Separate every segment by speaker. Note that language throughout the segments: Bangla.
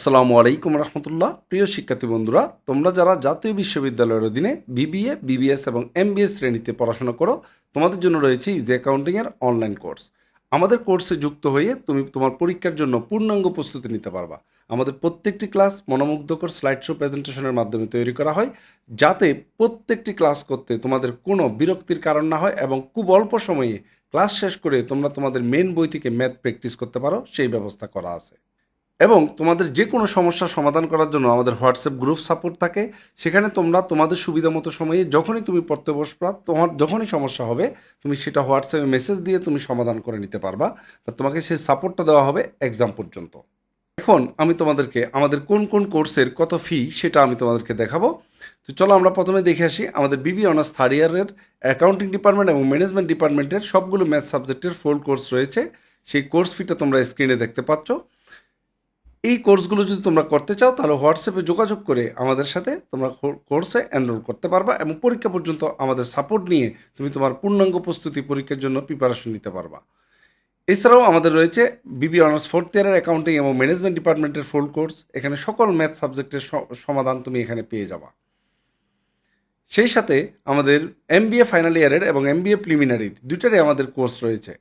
Speaker 1: আসসালামু আলাইকুম রহমতুল্লাহ। প্রিয় শিক্ষার্থী বন্ধুরা, তোমরা যারা জাতীয় বিশ্ববিদ্যালয়ের অধীনে বিবিএ, বিবিএস এবং এমবিএস শ্রেণীতে পড়াশোনা করো, তোমাদের জন্য রয়েছে ইজি অ্যাকাউন্টিংয়ের অনলাইন কোর্স আমাদের কোর্সে যুক্ত হয়ে তুমি তোমার পরীক্ষার জন্য পূর্ণাঙ্গ প্রস্তুতি নিতে পারবা। আমাদের প্রত্যেকটি ক্লাস মনোমুগ্ধকর স্লাইড শো প্রেজেন্টেশনের মাধ্যমে তৈরি করা হয়, যাতে প্রত্যেকটি ক্লাস করতে তোমাদের কোনো বিরক্তির কারণ না হয় এবং খুব অল্প সময়ে ক্লাস শেষ করে তোমরা তোমাদের মেন বই থেকে ম্যাথ প্র্যাকটিস করতে পারো, সেই ব্যবস্থা করা আছে। এবং তোমাদের যে কোনো সমস্যার সমাধান করার জন্য আমাদের হোয়াটসঅ্যাপ গ্রুপ সাপোর্ট থাকে। সেখানে তোমরা তোমাদের সুবিধা মতো সময়ে যখনই তুমি পড়তে বসবা, তোমার যখনই সমস্যা হবে, তুমি সেটা হোয়াটসঅ্যাপে মেসেজ দিয়ে তুমি সমাধান করে নিতে পারবা। বা তোমাকে সেই সাপোর্টটা দেওয়া হবে এক্সাম পর্যন্ত। এখন আমি তোমাদেরকে আমাদের কোন কোন কোর্সের কত ফি সেটা আমি তোমাদেরকে দেখাবো। তো চলো আমরা প্রথমে দেখে আসি, আমাদের বিবি অনার্স থার্ড ইয়ারের অ্যাকাউন্টিং ডিপার্টমেন্ট এবং ম্যানেজমেন্ট ডিপার্টমেন্টের সবগুলো ম্যাথ সাবজেক্টের ফুল কোর্স রয়েছে। সেই কোর্স ফিটা তোমরা স্ক্রিনে দেখতে পাচ্ছ। এই কোর্সগুলো যদি তোমরা করতে চাও, তাহলে হোয়াটসঅ্যাপে যোগাযোগ করে আমাদের সাথে তোমরা কোর্সে এনরোল করতে পারবা এবং পরীক্ষা পর্যন্ত আমাদের সাপোর্ট নিয়ে তুমি তোমার পূর্ণাঙ্গ প্রস্তুতি পরীক্ষার জন্য প্রিপারেশন নিতে পারবা। এছাড়াও আমাদের রয়েছে বিবি অনার্স ফোর্থ ইয়ারের অ্যাকাউন্টিং এবং ম্যানেজমেন্ট ডিপার্টমেন্টের ফুল কোর্স এখানে সকল ম্যাথ সাবজেক্টের সমাধান তুমি এখানে পেয়ে যাবা। সেই সাথে আমাদের এমবিএ ফাইনাল ইয়ারের এবং এমবিএ প্রিলিমিনারির দুইটারই আমাদের কোর্স রয়েছে।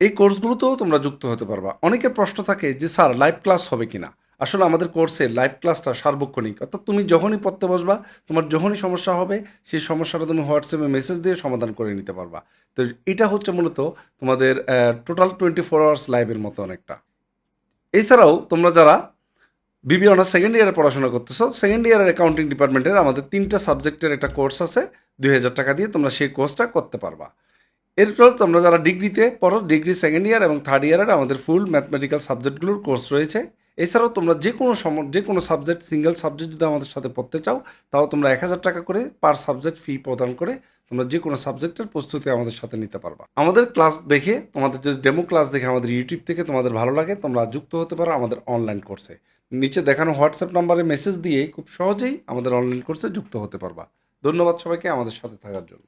Speaker 1: এই কোর্সগুলোতেও তোমরা যুক্ত হতে পারবা। অনেকের প্রশ্ন থাকে যে, স্যার লাইভ ক্লাস হবে কিনা আসলে আমাদের কোর্সে লাইভ ক্লাসটা সার্বক্ষণিক। অর্থাৎ তুমি যখনই পড়তে বসবা, তোমার যখনই সমস্যা হবে, সেই সমস্যাটা তুমি হোয়াটসঅ্যাপে মেসেজ দিয়ে সমাধান করে নিতে পারবা। তো এটা হচ্ছে মূলত তোমাদের টোটাল টোয়েন্টি ফোর আওয়ার্স লাইভের মতো অনেকটা। এছাড়াও তোমরা যারা বিবি অনার্স সেকেন্ড ইয়ারে পড়াশোনা করতেছো সেকেন্ড ইয়ারের অ্যাকাউন্টিং ডিপার্টমেন্টের আমাদের তিনটা সাবজেক্টের একটা কোর্স আছে। দুই হাজার টাকা দিয়ে তোমরা সেই কোর্সটা করতে পারবা। এরপর তোমরা যারা ডিগ্রিতে পড়ো, ডিগ্রি সেকেন্ড ইয়ার এবং থার্ড ইয়ারের আমাদের ফুল ম্যাথমেটিক্যাল সাবজেক্টগুলোর কোর্স রয়েছে। এছাড়াও তোমরা যে কোনো সম যে কোনো সাবজেক্ট সিঙ্গেল সাবজেক্ট যদি আমাদের সাথে পড়তে চাও, তাও তোমরা এক হাজার টাকা করে পার সাবজেক্ট ফি প্রদান করে তোমরা যে কোনো সাবজেক্টের প্রস্তুতি আমাদের সাথে নিতে পারবা। আমাদের ক্লাস দেখে, তোমাদের যদি ডেমো ক্লাস দেখে আমাদের ইউটিউব থেকে তোমাদের ভালো লাগে, তোমরা যুক্ত হতে পারো আমাদের অনলাইন কোর্সে নিচে দেখানো হোয়াটসঅ্যাপ নাম্বারে মেসেজ দিয়ে খুব সহজেই আমাদের অনলাইন কোর্সে যুক্ত হতে পারবা। ধন্যবাদ সবাইকে আমাদের সাথে থাকার জন্য।